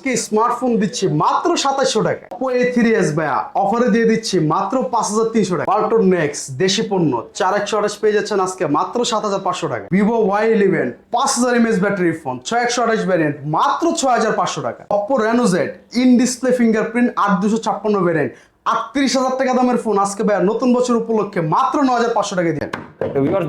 আজকে স্মার্টফোন দিচ্ছি মাত্র সাতাশশো টাকা। ওপো এ থ্রি এস ভাইয়া অফারে দিয়ে দিচ্ছি মাত্র পাঁচ হাজার তিনশো টাকা। পাল্টন নেক্স দেশি পণ্য, চার একশো আঠাশ পেয়ে যাচ্ছেন আজকে মাত্র সাত হাজার পাঁচশো টাকা। ভিভো ওয়াই ইলেভেন পাঁচ হাজার এমএস ব্যাটারি ফোন ছয় একশো আঠাশ ভ্যারিয়েন্ট মাত্র ছয় হাজার পাঁচশো টাকা। Oppo Reno Z in display fingerprint আট দুশো ছাপ্পান্ন ভ্যারিয়েন্ট আটত্রিশ হাজার টাকা দামের ফোন। আজকে ভাইয়া নতুন বছর উপলক্ষে মাত্র ন হাজার পাঁচশো টাকা দিয়ে।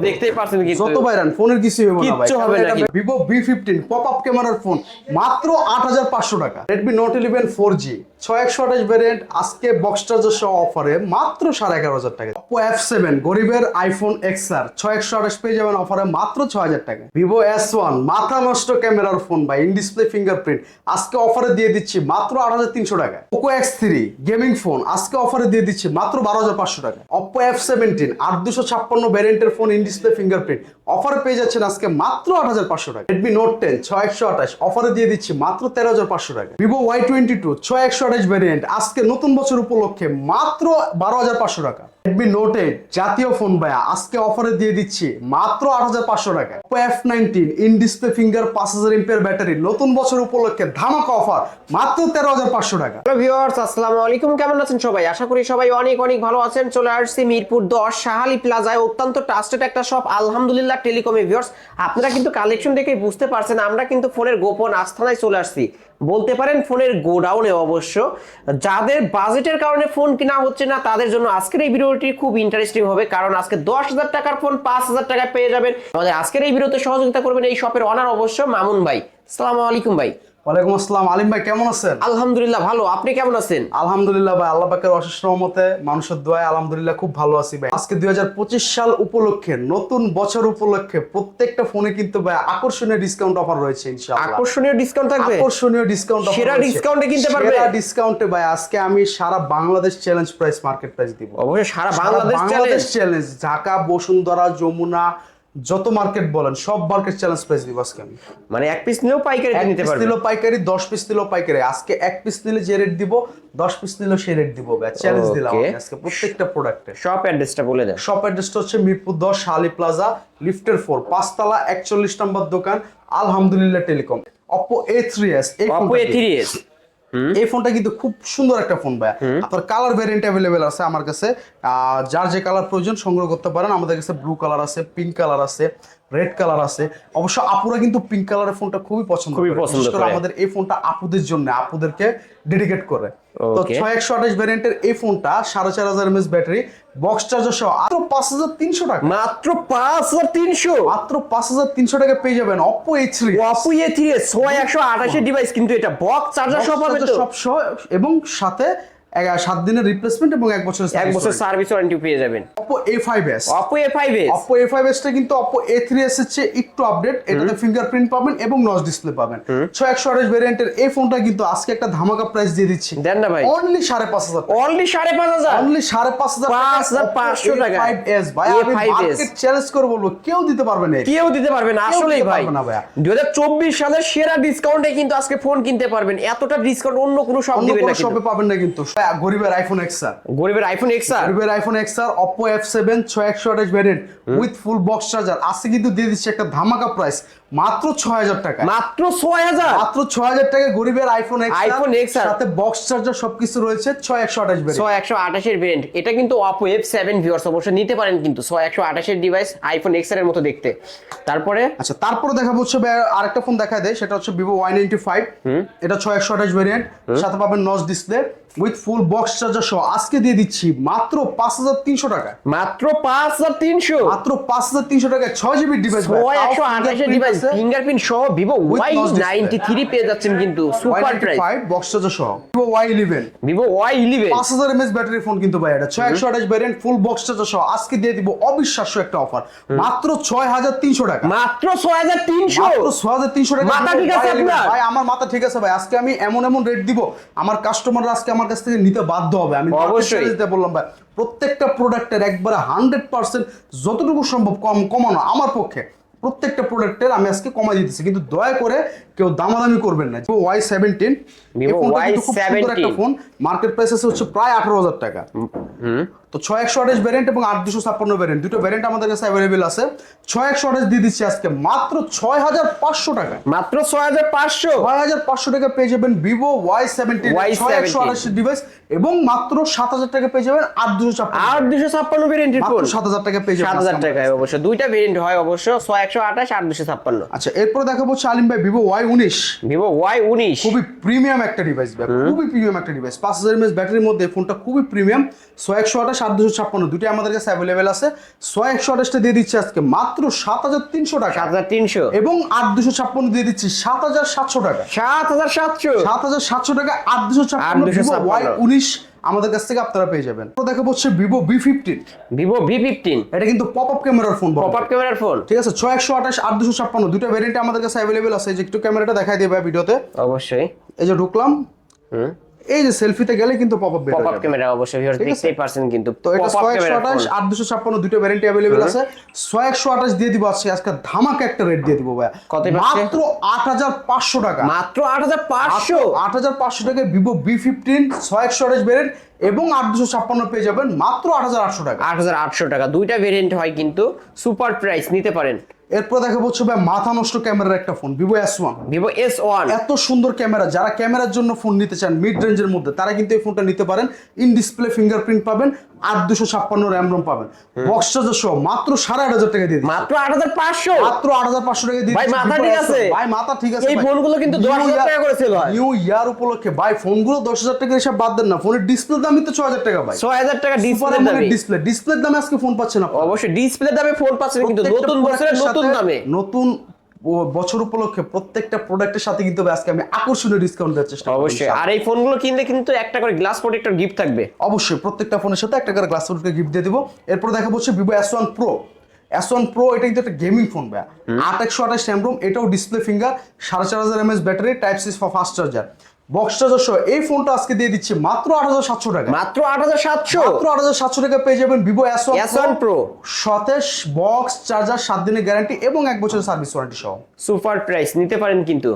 দেখতেই পারছেন যত ফোনের কিছুই হবে না ভাই। হবে না ভিভো ফিফটিন পপ আপ ক্যামেরার ফোন মাত্র আট হাজার পাঁচশো টাকা। Redmi note eleven four G ছয় একশো আঠাশ ভ্যারিয়েন্ট আজকে বক্স চার্জার সহ অফারে মাত্র সাড়ে এগারো হাজার টাকা। অপো এফ সেভেন গরিবের আইফোন এক্স আর ছয় একশো আঠাশ পেয়ে যাবেন অফারে মাত্র ছয় হাজার টাকা। ভিভো এস ওয়ান মাথা নষ্ট ক্যামেরার ফোন বা ইন ডিসপ্লে ফিঙ্গারপ্রিন্ট আজকে অফারে দিয়ে দিচ্ছি মাত্র আট হাজার তিনশো টাকা। Poco X three gaming phone আজকে অফারে দিয়ে দিচ্ছি মাত্র বারো হাজার পাঁচশো টাকা। অপো এফ সেভেন্টিন আট দুশো ছাপ্পান্ন ভ্যারিয়েন্টের ফোন ইন ডিসপ্লে ফিঙ্গারপ্রিন্ট অফারে পেয়ে যাচ্ছেন আজকে মাত্র আট হাজার পাঁচশো টাকা। রেডমি নোট টেন ছয় একশো আঠাশ। অফারে দিয়ে দিচ্ছি মাত্র তেরো হাজার পাঁচশো টাকা। ভিভো ওয়াই টোয়েন্টি টু ছয় একশো আঠাশ ভ্যারিয়েন্ট আজকে নতুন বছর উপলক্ষে মাত্র বারো হাজার পাঁচশো টাকা। রেডমি নোট এইট জাতীয় ফোন ভাইয়া, আজকে অফারে দিয়ে দিচ্ছি মাত্র আট হাজার পাঁচশো টাকা F nineteen in display finger পাঁচ হাজার ব্যাটারি নতুন বছর উপলক্ষে ধামাকা অফার মাত্র তেরো হাজার পাঁচশো টাকা। ভিউয়ার্স আসসালামু আলাইকুম। কেমন আছেন সবাই? আশা করি সবাই অনেক অনেক ভালো আছেন। চলে আসছি মিরপুর দশ শাহালি প্লাজায়। অত্যন্ত ট্রাস্টেড একটা শপ আলহামদুলিল্লাহ টেলিকমে ভিউয়ার্স আপনারা কিন্তু কালেকশন দেখে বুঝতে পারছেন, আমরা কিন্তু ফোনের গোপন আস্থানায় চলে আসছি। বলতে পারেন ফোনের গোডাউনে অবশ্য। যাদের বাজেটের কারণে ফোন কেনা হচ্ছে না, তাদের জন্য আজকের এই ভিডিওটি খুব ইন্টারেস্টিং হবে, কারণ আজকে দশ হাজার টাকার ফোন পাঁচ হাজার টাকায় পেয়ে যাবেন। আমাদের আজকের এই ভিডিওতে সহযোগিতা করবেন এই শপের অনার অবশ্য মামুন ভাই। সালামু আলাইকুম ভাই। ওয়ালাইকুম আসসালাম। আলিম ভাই কেমন আছেন? আলহামদুলিল্লাহ ভালো। আপনি কেমন আছেন? আলহামদুলিল্লাহ ভাই আল্লাহ পাকের অশেষ রহমতে মানুষের দোয়ায় আলহামদুলিল্লাহ খুব ভালো আছি ভাই। আজকে দুই সাল উপলক্ষে নতুন বছর উপলক্ষে প্রত্যেকটা ফোনে কিন্তু ভাই আকর্ষণীয় ডিসকাউন্ট অফার রয়েছে ইনশাআল্লাহ। আকর্ষণীয় ডিসকাউন্ট থাকবে? আকর্ষণীয় ডিসকাউন্ট সেরা discount এ কিনতে পারবে? সেরা ডিসকাউন্টে ভাই আজকে আমি সারা Bangladesh challenge price market price দিব। অবশ্যই সারা সারা বাংলাদেশ চ্যালেঞ্জ ঢাকা বসুন্ধরা যমুনা যত মার্কেট বলেন সব মার্কেট চ্যালেঞ্জ প্রাইস দিব আজকে আমি। মানে এক পিস নিলেও পাইকারি এক নিতে পিস নিলেও পাইকারি দশ পিস নিলেও পাইকারি। আজকে এক পিস নিলে যে রেট দিব দশ পিস নিলেও সেই রেট দিব চ্যালেঞ্জ দিলাম আজকে প্রত্যেকটা প্রোডাক্টে শপ অ্যাড্রেসটা বলে দেন। শপ অ্যাড্রেসটা হচ্ছে মিরপুর দশ শালি প্লাজা লিফটের ফোর পাঁচতলা একচল্লিশ নম্বর দোকান Alhamdulillah telecom. Oppo A three S Oppo A three S এই ফোনটা কিন্তু খুব সুন্দর একটা ফোন ভাই আপনার কালার ভ্যারিয়েন্ট অ্যাভেলেবেল আছে আমার কাছে যার যে কালার প্রয়োজন সংগ্রহ করতে পারেন আমাদের কাছে ব্লু কালার আছে পিঙ্ক কালার আছে রেড কালার আছে অবশ্য আপুরা কিন্তু পিঙ্ক কালারের ফোনটা খুবই পছন্দ খুবই করে। পছন্দ করে। আমাদের এই ফোনটা আপুদের জন্য আপুদেরকে ডেডিকেট করে তো. ছয় একশো আঠাশ ভ্যারিয়েন্টের এই ফোনটা সাড়ে চার হাজার এমএস ব্যাটারি বক্স চার্জার সহ আরও পাঁচ হাজার তিনশো টাকা। মাত্র পাঁচ হাজার তিনশো? মাত্র পাঁচ হাজার তিনশো টাকা পেয়ে যাবেন Oppo A three Oppo A three ছয় একশো আঠাশের ডিভাইস কিন্তু এটা। বক্স চার্জার সব পাবে সব সহ এবং সাথে সাত দিনের রিপ্লেসমেন্ট এবং এক বছরের এক বছর সার্ভিস ওয়ারেন্টি পেয়ে যাবেন। Oppo A five S Oppo A five S Oppo A five এসটা কিন্তু অপো এ থ্রি এস এর চেয়ে একটু আপডেট এটাতে ফিঙ্গারপ্রিন্ট পাবেন এবং নচ ডিসপ্লে পাবেন। ছয় একশো আঠাশ ভ্যারিয়েন্টের এই ফোনটা কিন্তু আজকে একটা ধামাকা প্রাইস দিয়ে দিচ্ছি। দেন না ভাই। অনলি সাড়ে পাঁচ হাজার অনলি সাড়ে পাঁচ হাজার। অনলি সাড়ে পাঁচ হাজার পাঁচ হাজার পাঁচশো টাকা। ফাইভ এস ভাই আমি মার্কেট চ্যালেঞ্জ করে বলব। কেউ দিতে পারবে না। কেউ দিতে পারবে না। আসলেই ভাই। দুই হাজার চব্বিশ সালের সেরা ডিসকাউন্টে কিন্তু আজকে ফোন কিনতে পারবেন। এতটা ডিসকাউন্ট অন্য কোনো সব অন্য দিবে না শপে পাবেন না কিন্তু। গরিবের আইফোন এক্স আর গরিবের আইফোন এক্স আর গরিবের iPhone X R Oppo F seven ছয় একশো আঠাশ variant with full box charger আজকে কিন্তু দিয়ে দিচ্ছে একটা ধামাকা প্রাইস মাত্র ছয় হাজার টাকা। মাত্র ছয় হাজার? মাত্র ছয় হাজার টাকা গরিবের আইফোন এক্স iPhone XR সাথে বক্স চার্জার সবকিছু রয়েছে ছয় একশো আঠাশ ভ্যারিয়েন্ট ছয় একশো আঠাশের ভেরিয়েন্ট এটা কিন্তু ভিউয়ার্স অবশ্যই নিতে পারেন কিন্তু ডিভাইস আইফোন এক্সের মতো দেখতে। তারপরে? আচ্ছা তারপরে দেখা হচ্ছে আরেকটা ফোন দেখা দেয় সেটা হচ্ছে নাইনটি ফাইভ এটা ছয় একশো আঠাশ ভ্যারিয়েন্ট সাথে পাবেন notch display with full box charger সহ। আজকে দিয়ে দিচ্ছি মাত্র পাঁচ হাজার তিনশো টাকা। মাত্র পাঁচ হাজার তিনশো? মাত্র পাঁচ হাজার তিনশো টাকায় ছয় জিবি ডিভাইস ছয় একশো আঠাশের ডিভাইস ফিঙ্গারপ্রিন্ট সহ ভিভো ওয়াই নাইনটি থ্রি পেয়ে যাচ্ছেন কিন্তু super price five box charger সহ। Vivo Y eleven Vivo Y eleven পাঁচ হাজার এমএস ব্যাটারি ফোন কিন্তু ভাই এটা। ছয় একশো আঠাশ ভ্যারিয়েন্ট ফুল বক্স চার্জার সহ। আজকে দিয়ে দিব অবিশ্বাস্য একটা অফার মাত্র ছয় হাজার তিনশো টাকা। মাত্র ছয় হাজার তিনশো? ছয় হাজার তিনশো টাকা মাথা ঠিক আছে ভাই, আপনার? ভাই আমার মাথা ঠিক আছে ভাই। আজকে আমি এমন এমন রেট দিব। আমার কাস্টমাররা আজকে আমার কাছ থেকে নিতে বাধ্য হবে। আমি অবশ্যই। দিতে বললাম ভাই। প্রত্যেকটা প্রোডাক্টের একবারে হান্ড্রেড পার্সেন্ট যতটুকু সম্ভব কম কমানো আমার পক্ষে। প্রত্যেকটা প্রোডাক্টের আমি আজকে কমাই দিতেছি। কিন্তু দয়া করে কেউ দামাদামি করবেন না। ওয়াই সেভেন্টিন একটা ফোন। মার্কেট প্রাইস আছে হচ্ছে প্রায় আঠারো হাজার টাকা। তো ছয় একশো আঠাশ ভ্যারিয়েন্ট এবং আট দুশো ছাপ্পান্ন ভ্যারিয়েন্ট দুটো ভ্যারিয়েন্ট আমাদের কাছে অ্যাভেলেবেল আছে। ছয় একশো আঠাশ দিয়ে দিচ্ছি আজকে মাত্র ছয় হাজার পাঁচশো টাকা। মাত্র ছয় হাজার পাঁচশো। ছয় হাজার পাঁচশো টাকা পেয়ে যাবেন ভিভো ওয়াই সেভেন্টিন Y17 ছয় একশো আঠাশ ডিভাইস এবং মাত্র সাত হাজার টাকা পেয়ে যাবেন আট দুশো ছাপ্পান্ন আর দুশো ছাপ্পান্ন মাত্র সাত হাজার টাকা পেয়ে যাবেন সাত হাজার টাকায় অবশ্য। দুইটা ভেরিয়েন্ট হয় অবশ্য ছয় একশো আঠাশ আট দুশো ছাপ্পান্ন। আচ্ছা এরপর দেখা হচ্ছে আলিম ভাই ভিভো ওয়াই উনিশ। ভিভো ওয়াই উনিশ। খুবই প্রিমিয়াম একটা ডিভাইস ভাই। খুবই প্রিমিয়াম একটা ডিভাইস পাঁচ হাজার এমএস ব্যাটারির মধ্যে ফোনটা খুবই প্রিমিয়াম ছয় একশো আঠাশ সাত দুশো ছাপ্পান্ন দুটি আমাদের কাছে অ্যাভেলেবেল আছে। ছয় একশো আঠাশটা দিয়ে দিচ্ছে আজকে। মাত্র সাত হাজার তিনশো টাকা। সাত হাজার তিনশো। এবং আট দুশো ছাপ্পান্ন দিয়ে দিচ্ছি সাত হাজার সাতশো টাকা। সাত হাজার সাতশো। সাত হাজার সাতশো টাকা আট দুশো ছাপ্পান্ন ওয়াই উনিশ আমাদের কাছ থেকে আপনারা পেয়ে যাবেন। তো দেখা হচ্ছে Vivo B fifteen Vivo V fifteen এটা কিন্তু পপ আপ ক্যামেরার ফোন পপ আপ ক্যামেরার ফোন ঠিক আছে ছয় একশো আঠাশ আট দুশো ছাপ্পান্ন দুটো ভ্যারিয়েন্ট আমাদের কাছে অ্যাভেলেবেল আছে। এই যে একটু ক্যামেরাটা দেখাই দেবে ভিডিওতে অবশ্যই। এই যে ঢুকলাম। হুম। এই যে সেলফিতে গেলে কিন্তু pop up pop up camera অবশ্যই ভিউয়ার্স দেখতেই পারছেন কিন্তু তো এটা দুটো ভ্যারিয়েন্ট অ্যাভেলেবেল আছে। দিয়ে দিব আজকে আজকে ধামাকা একটা রেট দিয়ে দিব ভাইয়া। কত মাত্র আট হাজার পাঁচশো টাকা। মাত্র আট হাজার পাঁচশো? আট হাজার পাঁচশো টাকায় ছয় একশো আঠাশ ভ্যারিয়েন্ট এবং আট দুশো ছাপ্পান্ন পেয়ে যাবেন মাত্র আট হাজার আটশো টাকা। আট হাজার আটশো টাকা। দুইটা ভেরিয়েন্ট হয় কিন্তু সুপার প্রাইস নিতে পারেন। এরপর দেখে বলছো ভাই মাথা নষ্ট ক্যামেরার একটা phone Vivo S one Vivo S one এত সুন্দর ক্যামেরা যারা ক্যামেরার জন্য ফোন নিতে চান মিড রেঞ্জের মধ্যে তারা কিন্তু এই ফোনটা নিতে পারেন। ইন ডিসপ্লে ফিঙ্গারপ্রিন্ট পাবেন। আট দুশো ছাপ্পান্ন র্যাম রোম পাবেন। বক্স চার্জার সহ মাত্র সাড়ে আট হাজার টাকা দিয়ে মাত্র আট হাজার পাঁচশো? মাত্র আট হাজার পাঁচশো টাকা দিয়ে ভাই, মাথা ঠিক আছে? ভাই মাথা ঠিক আছে এই। ফোনগুলো কিন্তু 10,000 year- টাকা করে sell হয়। নিউ ইয়ার উপলক্ষে ভাই ফোনগুলো দশ হাজার টাকা হিসাব বাদ দেন না। ফোনের ডিসপ্লে দামই তো ছয় হাজার টাকা ভাই। ছয় হাজার টাকা ডিসপ্লে দামে। ডিসপ্লে ডিসপ্লের দামে আজকে ফোন পাচ্ছেন আপনারা। অবশ্যই ডিসপ্লে দামে ফোন পাচ্ছেন কিন্তু। নতুন বছরের নতুন দামে। নতুন বছর উপলক্ষে প্রত্যেকটা প্রোডাক্টের সাথে কিন্তু আজকে আমি আকর্ষণীয় ডিসকাউন্ট দেওয়ার চেষ্টা অবশ্যই। আর এই ফোনগুলো কিনলে কিন্তু একটা করে গ্লাস প্রোটেক্টর গিফট থাকবে। অবশ্যই প্রত্যেকটা ফোনের সাথে একটা করে গ্লাস প্রোটেক্টর গিফট দিয়ে দেবো। এরপর দেখা হচ্ছে Vivo S one pro S one pro এটা কিন্তু একটা গেমিং ফোন ভাই আট একশো আঠাশ র্যাম এটাও ডিসপ্লে ফিঙ্গার সাড়ে চার হাজার MS battery type C fast charger box charger সহ এই ফোনটা আজকে দিয়ে দিচ্ছি মাত্র আট হাজার সাতশো টাকা। মাত্র আট হাজার সাতশো? মাত্র আট হাজার সাতশো টাকা পেয়ে যাবেন Vivo S S one pro সতেশ box charger সাত দিনের গ্যারান্টি এবং এক বছরের সার্ভিস ওয়ারেন্টি সহ। সুপার প্রাইস নিতে পারেন কিন্তু।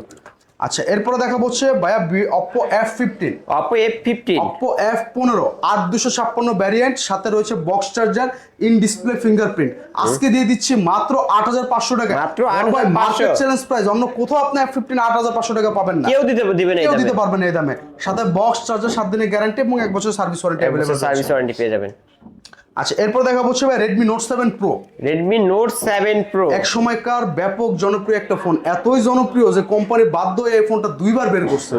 আচ্ছা এরপরে দেখা হচ্ছে ভাইয়া Oppo F fifteen Oppo F fifteen Oppo F পনেরো আট দুশো ছাপ্পান্ন ভ্যারিয়েন্ট সাথে রয়েছে box charger in display fingerprint আজকে দিয়ে দিচ্ছি মাত্র আট হাজার পাঁচশো টাকা। মাত্র 8,500 মার্কেট চ্যালেঞ্জ প্রাইস অন্য কোথাও আপনি এফ ফিফটিন আট হাজার পাঁচশো টাকা পাবেন না। কেউ দিতে দিবেন কেউ দিতে পারবেন না এই দামে। সাথে বক্স চার্জার সাত দিনের গ্যারান্টি এবং এক বছর service warranty available service warranty পেয়ে যাবেন। আচ্ছা এরপর দেখা হচ্ছে ভাই Redmi note seven pro Redmi note seven pro এক সময়কার ব্যাপক জনপ্রিয় একটা ফোন এতই জনপ্রিয় যে কোম্পানি বাধ্য হয়ে এই ফোনটা দুইবার বের করছে।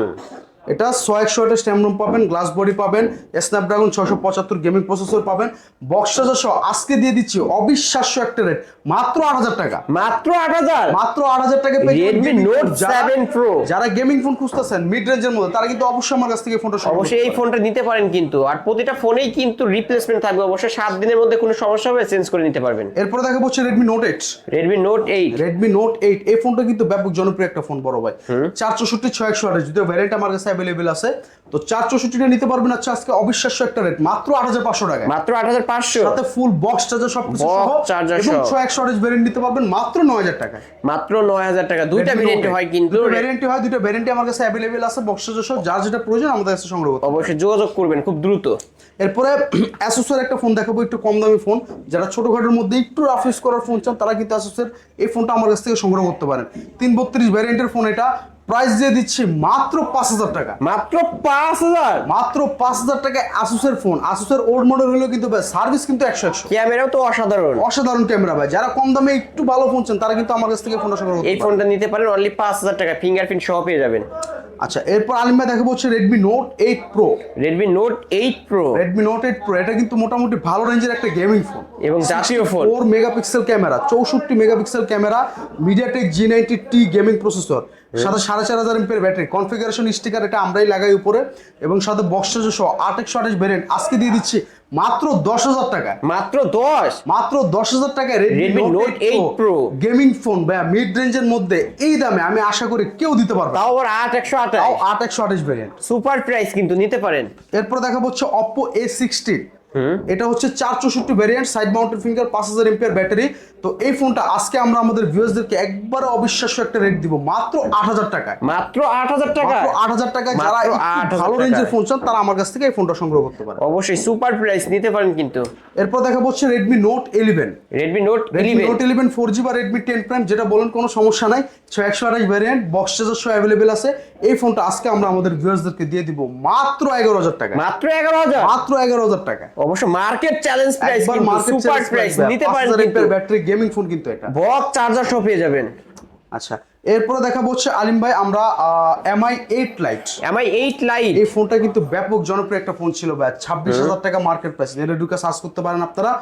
এটা ছয় একশো আঠাশ রুম পাবেন গ্লাস বডি পাবেন স্ন্যাপড্রাগন ছশো পঁচাত্তর গেমিং প্রসেসর পাবেন বক্স সহ আজকে দিয়ে দিচ্ছি অবিশ্বাস্য একটা রেট মাত্র আট হাজার টাকা। মাত্র আট হাজার? মাত্র আট হাজার টাকা পেয়ে gaming Note phone। যারা- 7 Pro যারা গেমিং ফোন খুঁজতেছেন মিড রেঞ্জের মধ্যে তারা কিন্তু অবশ্যই আমার কাছ থেকে ফোনটা অবশ্যই এই ফোনটা নিতে পারেন কিন্তু আর প্রতিটা ফোনেই কিন্তু রিপ্লেসমেন্ট থাকবে। অবশ্যই সাত দিনের মধ্যে কোনো সমস্যা হবে চেঞ্জ করে নিতে পারবেন। এরপরে দেখা হচ্ছে Redmi note eight Redmi note eight Redmi note eight এই ফোনটা কিন্তু ব্যাপক জনপ্রিয় একটা ফোন বড় ভাই। চার চৌষট্টি ছয় একশো আঠাশ যদিও ভ্যারিয়েন্ট আমার কাছে অ্যাভেলেবেল আছে। তো চার চৌষট্টিটা নিতে পারবেন আচ্ছা আজকে অবিশ্বাস্য একটা রেট মাত্র আট হাজার পাঁচশো টাকা মাত্র আট হাজার পাঁচশো। সাথে ফুল বক্স চার্জার সব কিছু সহ এবং। ছয় একশো আঠাশ ভ্যারিয়েন্ট নিতে পারবেন মাত্র নয় হাজার টাকা মাত্র নয় হাজার টাকা। দুইটা ভেরিয়েন্ট হয় কিন্তু ভ্যারিয়েন্টই হয় দুটো ভ্যারিয়েন্টই আমার কাছে অ্যাভেলেবেল আছে বক্স চার্জার সহ যার যেটা প্রয়োজন আমাদের কাছে সংগ্রহ করতে অবশ্যই যোগাযোগ করবেন খুব দ্রুত। এরপরে অ্যাসুসের একটা ফোন দেখাবো একটু কম দামি ফোন যারা ছোটখাটোর মধ্যে একটু রাফ ইউজ করার ফোন চান তারা কিন্তু অ্যাসুসের এই ফোনটা আমার কাছ থেকে সংগ্রহ করতে পারেন। তিন বত্রিশ ভ্যারিয়েন্টের ফোন এটা। প্রাইস দিয়ে দিচ্ছি মাত্র পাঁচ হাজার টাকা। মাত্র পাঁচ হাজার? মাত্র পাঁচ হাজার টাকায় আসুসের ফোন আসুসের ওল্ড মডেল হলেও কিন্তু সার্ভিস কিন্তু একশো একশো। ক্যামেরাও তো অসাধারণ। অসাধারণ ক্যামেরা ভাই। যারা কম দামে একটু ভালো ফোন চান তারা কিন্তু আমার কাছ থেকে ফোনটা সংগ্রহ এই ফোনটা নিতে পারেন অনলি পাঁচ হাজার টাকা ফিঙ্গারপ্রিন্ট সহ পেয়ে যাবেন। আচ্ছা এরপর আলিম ভাই দেখাবো হচ্ছে Redmi note eight pro Redmi note eight pro Redmi note eight pro এটা কিন্তু মোটামুটি ভালো রেঞ্জের একটা গেমিং ফোন এবং জাতীয় ফোন ফোর মেগাপিক্সেল ক্যামেরা চৌষট্টি megapixel camera MediaTek G ninety T gaming processor সাথে সাড়ে চার হাজার এমপের ব্যাটারি। কনফিগারেশন স্টিকার এটা আমরাই লাগাই উপরে এবং সাথে বক্স সহ আট একশো আঠাশ ভ্যারিয়েন্ট আজকে দিয়ে দিচ্ছি মাত্র দশ হাজার টাকা মাত্র দশ? মাত্র দশ হাজার টাকায় Redmi note eight pro gaming phone বা মিড রেঞ্জের মধ্যে এই দামে আমি আশা করি কেউ দিতে পারবে। তাও আবার আট একশো আঠাশ। আট একশো আঠাশ ভ্যারিয়েন্ট সুপার প্রাইস কিন্তু নিতে পারেন। এরপর দেখা হচ্ছে অপো এ সিক্সটিন এটা হচ্ছে চার চৌষট্টি ভ্যারিয়েন্ট সাইড মাউন্টেড ফিঙ্গার পাঁচ হাজার এমপিআর ব্যাটারি তো এই ফোনটা আজকে আমরা আমাদের ভিউয়ার্সদেরকে একবারে অবিশ্বাস্য একটা রেট দিব মাত্র আট হাজার টাকায়। মাত্র আট হাজার টাকা আট হাজার টাকায় যারা মাত্র একটু 8,000 ভালো রেঞ্জের ফোন চান তারা আমার কাছ থেকে এই ফোনটা সংগ্রহ করতে পারে অবশ্যই সুপার প্রাইস নিতে পারেন কিন্তু। এরপর দেখা হচ্ছে Redmi note eleven Redmi note Redmi note eleven four G বা রেডমি টেন প্রাইম যেটা বলেন কোনো সমস্যা নাই ছয় একশো আঠাশ ভ্যারিয়েন্ট বক্স চার্জার সহ অ্যাভেলেবেল আছে। এই ফোনটা আজকে আমরা আমাদের ভিউয়ার্সদেরকে দিয়ে দিব মাত্র এগারো হাজার টাকা মাত্র এগারো হাজার? মাত্র এগারো হাজার টাকা অবশ্য মার্কেট চ্যালেঞ্জ প্রাইস কিন্তু সুপার প্রাইস নিতে পারেন কিন্তু। ব্যাটারি গেমিং ফোন কিন্তু এটা। বক চার্জার সহ পেয়ে যাবেন। আচ্ছা এরপরে দেখাবো হচ্ছে আলিম ভাই আমরা Mi eight lite Mi eight lite এই ফোনটা কিন্তু ব্যাপক জনপ্রিয় একটা ফোন ছিল ভাই ছাব্বিশ হাজার টাকা মার্কেট প্রাইস এটা ঢুকে সার্চ করতে পারেন আপনারা।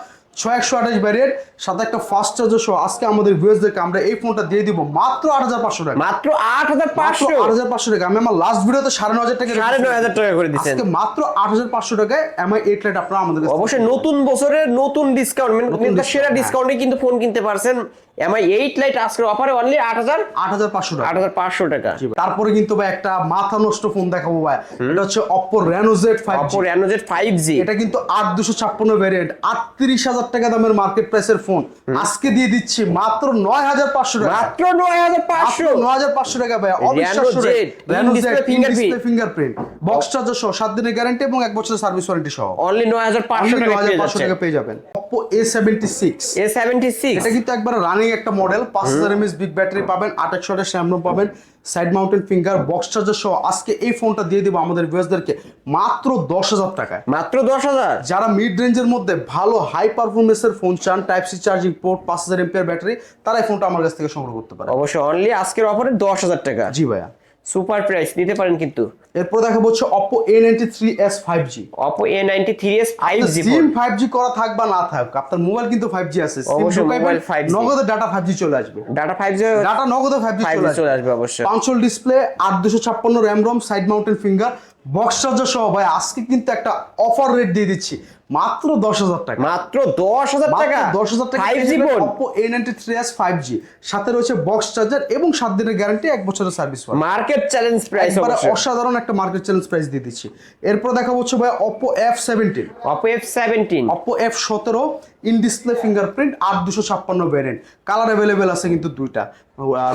ছয় একশো আঠাশ ব্যারিয়ার সাথে একটা ফাস্ট চার্জার সহ। আজকে আমাদের ভিউয়ার্সদেরকে আমরা এই ফোনটা দিয়ে দিব মাত্র আট হাজার পাঁচশো টাকা। মাত্র আট হাজার পাঁচশো। আট হাজার পাঁচশো টাকা। আমি আমার লাস্ট ভিডিওতে সাড়ে ন হাজার টাকা সাড়ে নয় হাজার টাকা করে দিচ্ছি আজকে মাত্র আট হাজার পাঁচশো টাকায় এমআই এইট লাইট আপনারা আমাদের অবশ্যই নতুন বছরের নতুন ডিসকাউন্ট মানে সেরা discount, হ্যাঁ। ডিসকাউন্টে কিন্তু ফোন কিনতে পারছেন। এমআই এইট লাইট আজকের অফারে অনলি আট হাজার? আট হাজার পাঁচশো টাকা। আট হাজার পাঁচশো টাকা। তারপরে কিন্তু ভাই একটা মাথা নষ্ট ফোন দেখাবো ভাই। এটা হচ্ছে Oppo Reno Z five Oppo Reno Z five G এটা কিন্তু আট দুশো ছাপ্পান্ন ভ্যারিয়েন্ট আটত্রিশ হাজার টাকা দামের মার্কেট প্রাইসের ফোন আজকে দিয়ে দিচ্ছি মাত্র নয় হাজার পাঁচশো টাকা। মাত্র নয় হাজার পাঁচশো। নয় হাজার পাঁচশো টাকা ভাই। অবিশ্বাস্য Jet, in-display fingerprint box charger সহ সাত দিনের গ্যারান্টি এবং এক বছরের সার্ভিস ওয়ারেন্টি সহ। অনলি নয় হাজার পাঁচশো টাকা পেয়ে যাবেন। Oppo A seventy six A seventy six এটা কিন্তু একবার রানিং একটা মডেল পাঁচ হাজার এমএস বিগ ব্যাটারি পাবেন আট একশো আটের স্যামরো পাবেন। Side mounted finger box charger সহ আজকে এই ফোনটা দিয়ে দেবো আমাদের ভিউয়ার্সদেরকে মাত্র দশ হাজার টাকায়। মাত্র দশ হাজার? যারা মিড রেঞ্জের মধ্যে ভালো হাই পারফরমেন্সের ফোন চান টাইপ সি চার্জিং পোর্ট পাঁচ হাজার এমপিআর ব্যাটারি তারা এই ফোনটা আমার কাছ থেকে সংগ্রহ করতে পারে। অবশ্যই অনলি আজকের অফারে দশ হাজার টাকা। জি ভাইয়া। সুপার প্রাইস নিতে পারেন কিন্তু। এরপর দেখাবো হচ্ছে Oppo A ninety three S five G Oppo A ninety three S five G SIM five G করা থাক বা না থাক আপনার মোবাইল কিন্তু ফাইভ জি আছে। Mobile 5G নগদে ডাটা ফাইভ জি চলে আসবে। ডাটা ফাইভ জি ডাটা নগদে ফাইভ জি চলে আসবে। অবশ্যই। পাঁচশোল ডিসপ্লে আট দুশো ছাপ্পান্ন RAM ROM side mounted finger box charger সহ ভাই আজকে কিন্তু একটা অফার রেট দিয়ে দিচ্ছি। মাত্র দশ হাজার টাকা। মাত্র দশ হাজার টাকা? দশ হাজার টাকা five G phone Oppo A ninety three S five G সাথে রয়েছে বক্স চার্জার এবং সাত দিনের গ্যারান্টি এক বছরের সার্ভিস মার্কেট চ্যালেঞ্জ প্রাইস একবারে অবশ্যই। অসাধারণ একটা মার্কেট চ্যালেঞ্জ প্রাইস দিয়ে দিচ্ছি। এরপর দেখা হচ্ছে ভাই Oppo F seventeen Oppo F seventeen Oppo F সতেরো ইন ডিসপ্লে ফিঙ্গারপ্রিন্ট আট দুশো ছাপ্পান্ন ভ্যারিয়েন্ট কালার অ্যাভেলেবেল আছে কিন্তু দুইটা।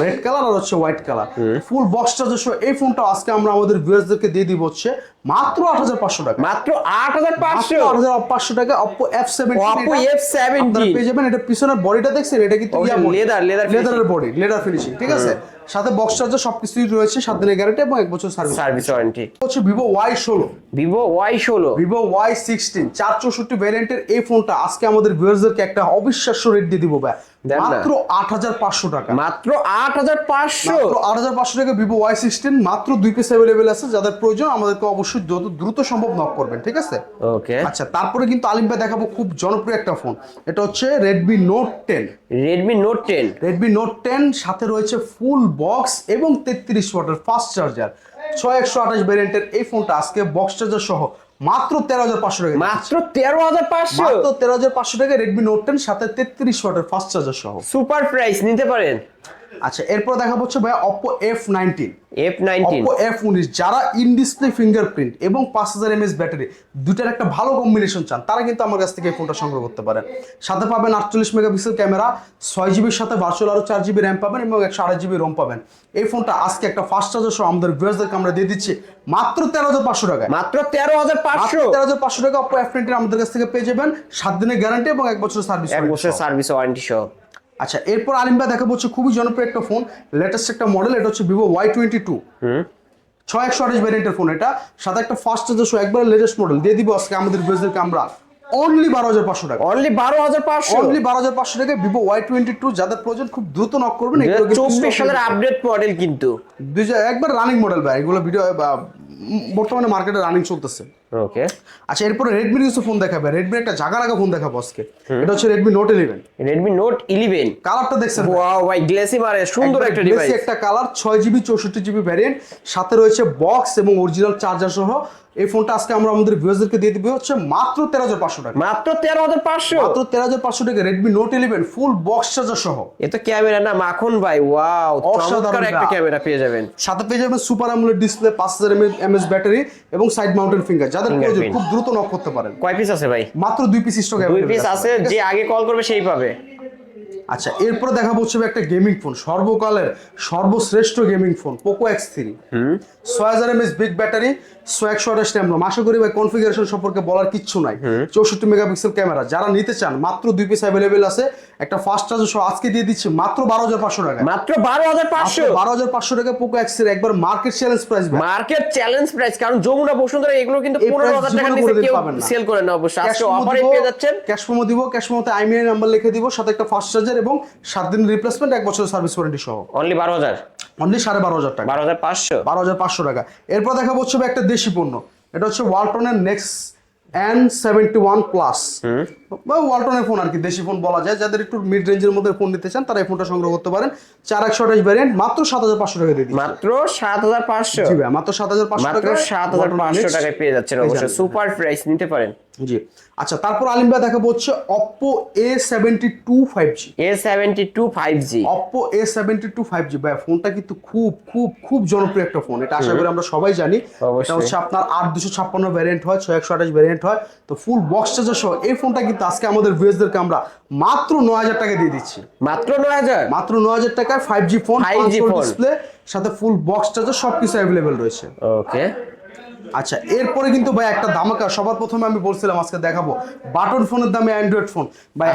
রেড কালার আর হচ্ছে white colour full box charger সহ এই ফোনটা আজকে আমরা আমাদের ভিউয়ার্সদেরকে দিয়ে দিব হচ্ছে মাত্র আট হাজার পাঁচশো টাকা। মাত্র আট হাজার পাঁচশো? আট হাজার পাঁচশো টাকা। Oppo F seventeen Oppo F17 পেয়ে যাবেন। এটা পিছনের বডিটা দেখছেন? এটা কিন্তু লেদার leather লেদারের বডি লেদার ফিনিশিং ঠিক আছে? সাথে বক্স চার্জার সবকিছুই রয়েছে সাত দিনের গ্যারান্টি এবং এক বছর সার্ভিস সার্ভিস ওয়ারেন্টি হচ্ছে ভিভো ওয়াই ষোলো। ভিভো ওয়াই ষোলো। ভিভো ওয়াই সিক্সটিন চার চৌষট্টি ভ্যারিয়েন্টের এই ফোনটা আজকে আমাদের ভিউয়ার্সদেরকে একটা অবিশ্বাস্য রেট দিয়ে দিব ভাই। মাত্র আট হাজার পাঁচশো টাকা। মাত্র আট হাজার পাঁচশো। আট হাজার পাঁচশো টাকা ভিভো ওয়াই সিক্সটিন মাত্র দুই পিস অ্যাভেলেবেল আছে। যাদের প্রয়োজন আমাদেরকে অবশ্যই যত দ্রুত সম্ভব নক করবেন ঠিক আছে? ওকে আচ্ছা তারপরে কিন্তু আলিম ভাই দেখাবো খুব জনপ্রিয় একটা ফোন এটা হচ্ছে Redmi note ten Redmi note ten Redmi note ten সাথে রয়েছে ফুল বক্স এবং তেত্রিশ ওয়াটের ফাস্ট চার্জার ছয় একশো আঠাশ ভ্যারিয়েন্টের এই ফোনটা আজকে বক্স চার্জার সহ মাত্র তেরো হাজার পাঁচশো টাকা মাত্র তেরো হাজার পাঁচশো? মাত্র তেরো হাজার পাঁচশো টাকা রেডমি নোট টেন সাথে তেত্রিশ ওয়াটের ফাস্ট চার্জার সহ। সুপার প্রাইস নিতে পারেন। আচ্ছা এরপর দেখা হচ্ছে ভাই Oppo F nineteen F nineteen Oppo F উনিশ যারা ইন ডিসপ্লে ফিঙ্গারপ্রিন্ট এবং পাঁচ হাজার এমএস ব্যাটারি দুটার একটা ভালো কম্বিনেশন চান তারা কিন্তু আমার কাছ থেকে এই ফোনটা সংগ্রহ করতে পারেন। সাথে পাবেন আটচল্লিশ মেগাপিক্সেল ক্যামেরা ছয় জিবির সাথে ভার্চুয়াল আরও চার জিবি র্যাম পাবেন এবং একশো আড়াই জিবি রোম পাবেন। এই ফোনটা আজকে একটা ফাস্ট চার্জার সহ আমাদের ভিউয়ার্সদেরকে আমরা দিয়ে দিচ্ছি মাত্র তেরো হাজার পাঁচশো টাকায়। মাত্র তেরো হাজার পাঁচশো। তেরো হাজার পাঁচশো টাকা অপো এফ নাইনটিন আমাদের কাছ থেকে পেয়ে যাবেন সাত দিনের গ্যারান্টি এবং এক বছরের সার্ভিস এক বছর সার্ভিস ওয়ারেন্টি সহ। আচ্ছা এরপর আলিমবা দেখাবো হচ্ছে খুবই জনপ্রিয় একটা ফোন লেটেস্ট একটা মডেল এটা হচ্ছে ভিভো ওয়াই টোয়েন্টি টু ছয় একশো আঠাশ ভ্যারিয়েন্টের ফোন এটা। সাথে একটা ফার্স্ট চার্জার একবার লেটেস্ট মডেল দিয়ে দিব আজকে আমাদের ভিউজদেরকে আমরা। অনলি বারো হাজার পাঁচশো টাকা। অনলি বারো হাজার পাঁচশো? অনলি বারো হাজার পাঁচশো টাকা ভিভো ওয়াই টোয়েন্টি টু যাদের প্রয়োজন খুব দ্রুত নক করবেন চব্বিশ সালের আপডেট মডেল কিন্তু। একবার রানিং মডেল ভাই এগুলো ভিডিও বর্তমানে মার্কেটে রানিং চলতেছে। ওকে আচ্ছা এরপরে রেডমির কিছু ফোন দেখাবে। রেডমি একটা জাগা রাখা ফোন দেখাবো আজকে। এটা হচ্ছে Redmi note eleven Redmi note eleven কালারটা দেখছেন? ওয়াও ভাই গ্লেসি মারে সুন্দর একটা ডিভাইস একটা কালার ছয় জিবি চৌষট্টি জিবি ভ্যারিয়েন্ট সাথে রয়েছে বক্স এবং অরিজিনাল চার্জার সহ। এই ফোনটা আজকে আমরা আমাদের ভিউয়ারদেরকে দিয়ে দিবে। হচ্ছে মাত্র তেরো হাজার পাঁচশো টাকা। মাত্র তেরো হাজার পাঁচশো? মাত্র তেরো হাজার পাঁচশো টাকা Redmi note eleven full box charger সহ। এ তো ক্যামেরা না মাখন ভাই ওয়াও অসাধারণ একটা ক্যামেরা পেয়ে যাবেন। সাথে পেয়ে যাবেন সুপার আমুলের ডিসপ্লে পাঁচ হাজার এমএস ব্যাটারি এবং সাইড মাউন্টেন ফিঙ্গার যাদের প্রয়োজন খুব দ্রুত নক করতে পারেন। কয় পিস আছে ভাই? মাত্র দুই পিস স্টক দুই পিস আছে যে আগে কল করবে সেই পাবে। আচ্ছা এরপরে দেখা হচ্ছে একটা গেমিং ফোন সর্বকালের সর্বশ্রেষ্ঠ gaming phone Poco X three ছয় হাজার এমএস বিগ ব্যাটারি ছয় একশো আঠাশ র্যাম আশা করি ভাই কনফিগারেশন সম্পর্কে বলার কিচ্ছু নাই। চৌষট্টি মেগাপিক্সেল ক্যামেরা যারা নিতে চান মাত্র দুই পিস অ্যাভেলেবেল আছে। একটা ফাস্ট চার্জ আজকে দিয়ে দিচ্ছি মাত্র বারো হাজার পাঁচশো টাকা মাত্র বারো হাজার পাঁচশো? বারো হাজার পাঁচশো টাকা পোকো এক্স থ্রি একবার market challenge price market challenge price কারণ যমুনা বসুন্ধরা এগুলো কিন্তু পনেরো হাজার জীবনে নিচে কেউ সেল করে না অবশ্যই আজকে অফারে পেয়ে যাচ্ছেন। ক্যাশ প্রোমো দিব ক্যাশ প্রোমোতে আইমিআই নাম্বার লিখে দিব সাথে একটা ফাস্ট চার্জার এবং সাত দিন রিপ্লেসমেন্ট এক বছরের সার্ভিস ওয়ারেন্টি সহ। অনলি বারো হাজার? অনলি সাড়ে বারো হাজার টাকা। বারো হাজার পাঁচশো? বারো হাজার পাঁচশো টাকা। এরপর দেখা হচ্ছে একটা দেশি পণ্য। এটা হচ্ছে ওয়ালটনের next N seventy one plus ওয়ালটনের phone আর কি দেশি ফোন বলা যায়। যাদের একটু মিড রেঞ্জের মধ্যে ফোন নিতে চান তারা এই ফোনটা সংগ্রহ করতে পারেন। চার একশো আঠাশ ভ্যারিয়েন্ট মাত্র সাত হাজার পাঁচশো টাকা দিয়ে মাত্র সাত হাজার পাঁচশো? জি ভাই মাত্র সাত হাজার পাঁচশো টাকা সাত হাজার পাঁচশো টাকায় পেয়ে যাচ্ছেন অবশ্যই সুপার প্রাইস নিতে পারেন। জি। আচ্ছা তারপর আলিম ভাই দেখাবো হচ্ছে Oppo A seventy two five G A seventy two five G Oppo A seventy two five G ভাই ফোনটা কিন্তু খুব খুব খুব জনপ্রিয় একটা ফোন এটা আশা করি আমরা সবাই জানি। এটা হচ্ছে আপনার আট দুশো ছাপ্পান্ন ভ্যারিয়েন্ট হয় ছয় একশো আঠাশ ভ্যারিয়েন্ট হয়। তো ফুল বক্স চার্জার সহ এই ফোনটা কিন্তু আজকে আমাদের ভিউয়ার্সদেরকে আমরা মাত্র নয় হাজার টাকা দিয়ে দিচ্ছি। মাত্র নয় হাজার? মাত্র নয় হাজার টাকায় five G phone 5G G display সাথে ফুল বক্স চার্জার সবকিছু অ্যাভেলেবেল রয়েছে। ওকে আচ্ছা এরপরে কিন্তু ভাই একটা দামাকা সবার প্রথমে আমি বলছিলাম আজকে দেখাবো। বাটন ফোনের দামে অ্যান্ড্রয়েড ফোন ভাই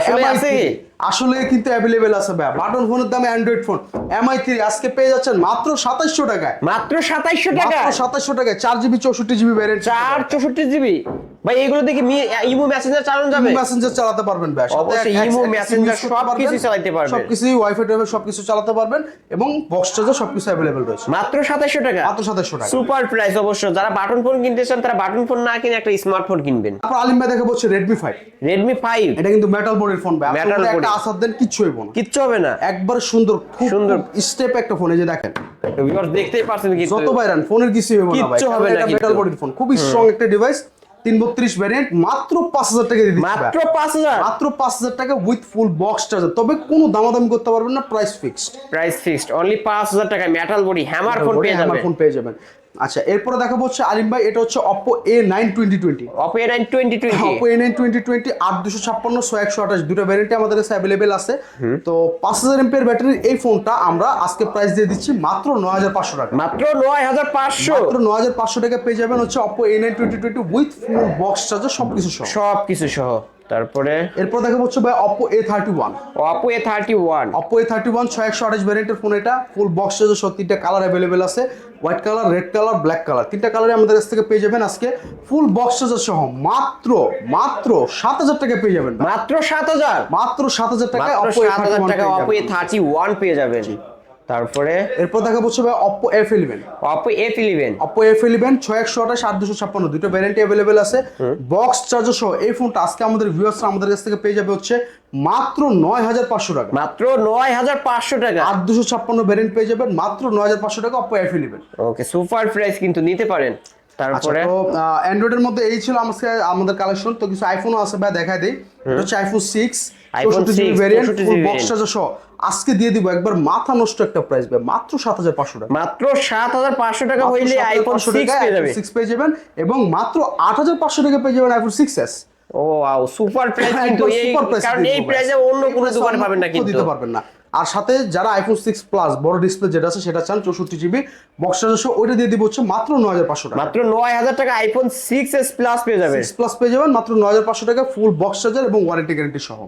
আসলে কিন্তু অ্যাভেলেবেল আছে ভাই বাটন ফোনের দামে অ্যান্ড্রয়েড ফোন এমআই থ্রি আজকে পেয়ে যাচ্ছেন মাত্র সাতাইশশো টাকায়। মাত্র সাতাইশশো টাকা সাতাইশশো টাকায়। চার জিবি চৌষট্টি জিবি ভ্যারিয়েন্ট চার চৌষট্টি জিবি ভাই এগুলো দেখি ইমো মেসেঞ্জার চালানো যাবে? মেসেঞ্জার চালাতে পারবেন ভাই অবশ্যই ইমো, মেসেঞ্জার সবকিছু চালাতে পারবেন। সবকিছুই ওয়াইফাই টাইফাই সবকিছু চালাতে পারবেন এবং বক্স চার্জার সবকিছু অ্যাভেলেবেল রয়েছে। মাত্র সাতাইশশো টাকা? মাত্র সাতাইশশো টাকা। সুপার প্রাইস অবশ্য। যারা বাটন ফোন কিনতে চান তারা বাটন ফোন না কিনে একটা স্মার্টফোন কিনবেন। তারপর আলিম ভাই দেখা হচ্ছে রেডমি ফাইভ রেডমি ফাইভ এটা কিন্তু মেটাল বডির ফোন ভাই। একটা body। আসার দেন কিচ্ছু হইব না। কিচ্ছু হবে না। একবার সুন্দর খুব সুন্দর। স্টেপ একটা ফোন যে দেখেন। Viewers দেখতেই পারছেন যত বাইরান ফোনের কিছু হবে না কিচ্ছু হবে না মেটাল বডির ফোন খুবই স্ট্রং একটা ডিভাইস তিন বত্রিশ ভ্যারিয়েন্ট মাত্র পাঁচ হাজার টাকা দিয়ে মাত্র পাঁচ হাজার? মাত্র পাঁচ হাজার টাকা উইথ ফুল বক্স চার্জার তবে কোনো দামাদামি করতে পারবেন না price fixed price fixed only পাঁচ হাজার টাকা মেটাল বডি হ্যামার ফোন পেয়ে যাবেন। ফোন পেয়ে যাবেন। আচ্ছা এরপরে দেখাবো হচ্ছে আলিম ভাই এটা হচ্ছে Oppo A nine twenty twenty Oppo A nine twenty twenty Oppo A nine twenty twenty আট দুশো ছাপ্পান্ন ছয় একশো আঠাশ দুটো ভ্যারিয়েন্টে আমাদের কাছে অ্যাভেলেবেল আছে। তো পাঁচ হাজার এমপিয়ার ব্যাটারির এই ফোনটা আমরা আজকে প্রাইস দিয়ে দিচ্ছি মাত্র নয় হাজার পাঁচশো টাকা। মাত্র নয় হাজার পাঁচশো। মাত্র নয় হাজার পাঁচশো টাকা পেয়ে যাবেন হচ্ছে Oppo A nine twenty twenty with full box charger সব কিছু সহ। সব কিছু সহ। তারপরে এরপর দেখা হচ্ছে ভাই Oppo A thirty one Oppo A thirty one Oppo A thirty one ছয় একশো আঠাশ ভ্যারিয়েন্টের ফোন এটা ফুল বক্স সহ তিনটা কালার অ্যাভেলেবেল আছে। White colour red colour black colour তিনটা কালারে আমাদের কাছ থেকে পেয়ে যাবেন আজকে। ফুল বক্স চার্জার সহ। মাত্র মাত্র সাত হাজার টাকা পেয়ে যাবেন মাত্র সাত হাজার। মাত্র সাত হাজার টাকা অপো এ থার্টি ওয়ান পেয়ে যাবেন। তারপরে এরপর দেখা হচ্ছে ভাই Oppo F eleven Oppo F eleven Oppo F eleven ছয় একশো আঠাশ আট দুশো ছাপ্পান্ন দুটো ভ্যারিয়েন্ট অ্যাভেলেবেল আছে। বক্স চার্জার সহ এই ফোনটা আজকে আমাদের ভিউয়ার্সরা আমাদের কাছ থেকে পেয়ে যাবে হচ্ছে মাত্র নয় হাজার পাঁচশো টাকা। মাত্র নয় হাজার পাঁচশো টাকা। আট দুশো ছাপ্পান্ন ভ্যারিয়েন্ট পেয়ে যাবেন মাত্র নয় হাজার পাঁচশো টাকা Oppo F eleven okay super price কিন্তু নিতে পারেন। তারপরে? তো অ্যান্ড্রয়েডের মধ্যে এই ছিল আমাদের আমাদের কালেকশন তো কিছু আইফোনও আছে ভাই দেখা দিই। এটা হচ্ছে iPhone six iPhone 6, variant box charger সহ। আজকে দিয়ে দিব একবার মাথা নষ্ট একটা প্রাইস ভাই মাত্র সাত হাজার পাঁচশো টাকা। মাত্র সাত হাজার পাঁচশো টাকা হইলে আইফোন সিক্স পেয়ে যাবে। সিক্স পেয়ে যাবেন এবং মাত্র আট হাজার পাঁচশো টাকা পেয়ে যাবেন আইফোন সিক্স এস ও আও সুপার প্রাইস কিন্তু এই কারণ এই প্রাইসে অন্য কোনো দোকানে পাবেন না কিন্তু। দিতে পারবেন না। আর সাথে যারা আইফোন সিক্স প্লাস বড় ডিসপ্লে যেটা আছে সেটা চান চৌষট্টি জিবি বক্স চার্জার সহ ওইটা দিয়ে দিব হচ্ছে মাত্র নয় হাজার পাঁচশো টাকা। মাত্র নয় হাজার টাকা আইফোন সিক্স এস প্লাস পেয়ে যাবে। সিক্স প্লাস পেয়ে যাবেন মাত্র নয় হাজার পাঁচশো টাকা ফুল বক্স চার্জার এবং ওয়ারেন্টি গ্যারেন্টি সহ।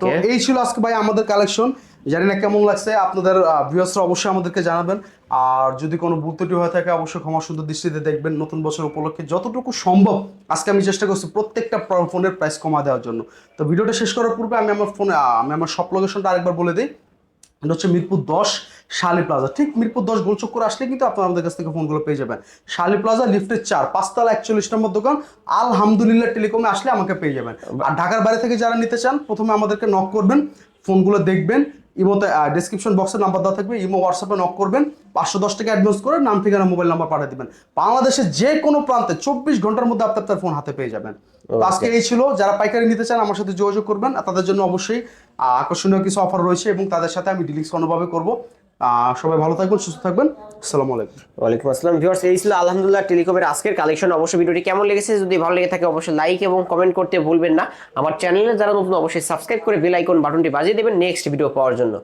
তো এই ছিল আজকে ভাই আমাদের কালেকশন জানি না কেমন লাগছে, আপনাদের ভিউয়ার্সরা অবশ্যই আমাদেরকে জানাবেন। আর যদি কোনো ত্রুটি হয়ে থাকে, অবশ্যই ক্ষমা সুন্দর দৃষ্টিতে দেখবেন নতুন বছর উপলক্ষে। যতটুকু সম্ভব আজকে আমি চেষ্টা করছি প্রত্যেকটা ফোনের প্রাইস কমা দেওয়ার জন্য। তো ভিডিওটা শেষ করার পূর্বে আমি আমার ফোনে আমি আমার সব লোকেশনটা আরেকবার বলে দিই। এটা হচ্ছে মিরপুর দশ শালি প্লাজা ঠিক মিরপুর দশ গোলচক করে আসলে কিন্তু আপনারা আমাদের কাছ থেকে ফোনগুলো পেয়ে যাবেন। শালি প্লাজা লিফটের চার, পাঁচতলা একচল্লিশ নম্বর দোকান। আলহামদুলিল্লাহ টেলিকমে আসলে আমাকে পেয়ে যাবেন। আর ঢাকার বাইরে থেকে যারা নিতে চান, প্রথমে আমাদেরকে নক করবেন ফোনগুলো দেখবেন। ইমোতে ডিসক্রিপশন বক্সের নাম্বার দেওয়া থাকবে ইমো হোয়াটসঅ্যাপে নক করবেন পাঁচশো দশ টাকা অ্যাডভান্স করে নাম ঠিকানা মোবাইল নাম্বার পাঠিয়ে দেবেন। বাংলাদেশের যে কোনো প্রান্তে চব্বিশ ঘণ্টার মধ্যে আপনি আপনার ফোন হাতে পেয়ে যাবেন। তো আজকে এই ছিল যারা পাইকারি নিতে চান আমার সাথে যোগাযোগ করবেন তাদের জন্য অবশ্যই আকর্ষণীয় কিছু অফার রয়েছে এবং তাদের সাথে আমি ডিলিক্স কোনোভাবে করব। আহ, সবাই ভালো থাকবেন সুস্থ থাকবেন। আসসালামু আলাইকুম। ওয়ালাইকুম আসসালাম। ভিউয়ার্স, এই ছিল আলহামদুলিল্লাহ টেলিকমের আজকের কালেকশন। অবশ্যই ভিডিওটি কেমন লেগেছে, যদি ভালো লেগে থাকে অবশ্যই লাইক এবং কমেন্ট করতে ভুলবেন না। আমার চ্যানেলে যারা নতুন, অবশ্যই সাবস্ক্রাইব করে বেল আইকন বাটনটি বাজিয়ে দেবেন নেক্সট ভিডিও পাওয়ার জন্য।